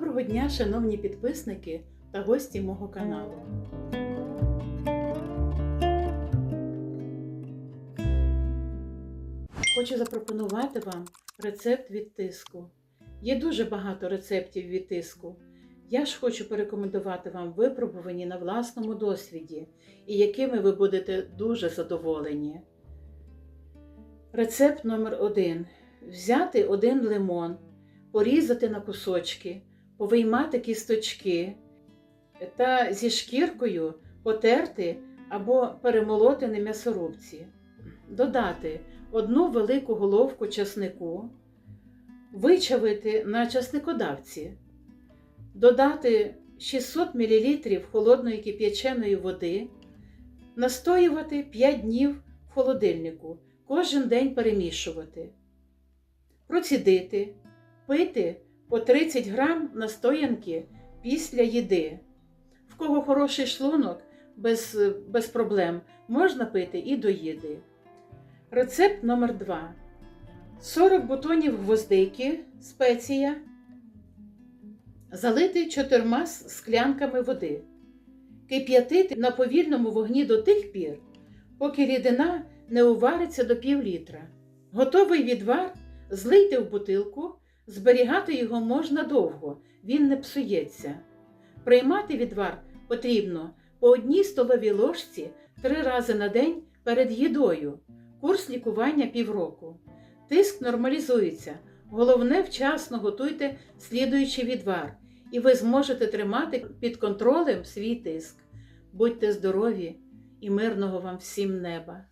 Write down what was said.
Доброго дня, шановні підписники та гості мого каналу. Хочу запропонувати вам рецепт від тиску. Є дуже багато рецептів від тиску. Я ж хочу порекомендувати вам випробувані на власному досвіді і якими ви будете дуже задоволені. Рецепт номер один: взяти один лимон, порізати на кусочки, повиймати кісточки та зі шкіркою потерти або перемолоти на м'ясорубці, додати одну велику головку часнику, вичавити на часникодавці, додати 600 мл холодної кип'яченої води, настоювати 5 днів в холодильнику, кожен день перемішувати, процідити, пити по 30 грам настоянки після їди. В кого хороший шлунок, без, без проблем, можна пити і до їди. Рецепт номер 2 40 бутонів гвоздики, спеція, залити чотирма склянками води, кип'ятити на повільному вогні до тих пір, поки рідина не увариться до пів літра. Готовий відвар злийте в бутилку, зберігати його можна довго, він не псується. Приймати відвар потрібно по одній столовій ложці три рази на день перед їдою. Курс лікування півроку. Тиск нормалізується. Головне, вчасно готуйте слідуючий відвар, і ви зможете тримати під контролем свій тиск. Будьте здорові і мирного вам всім неба!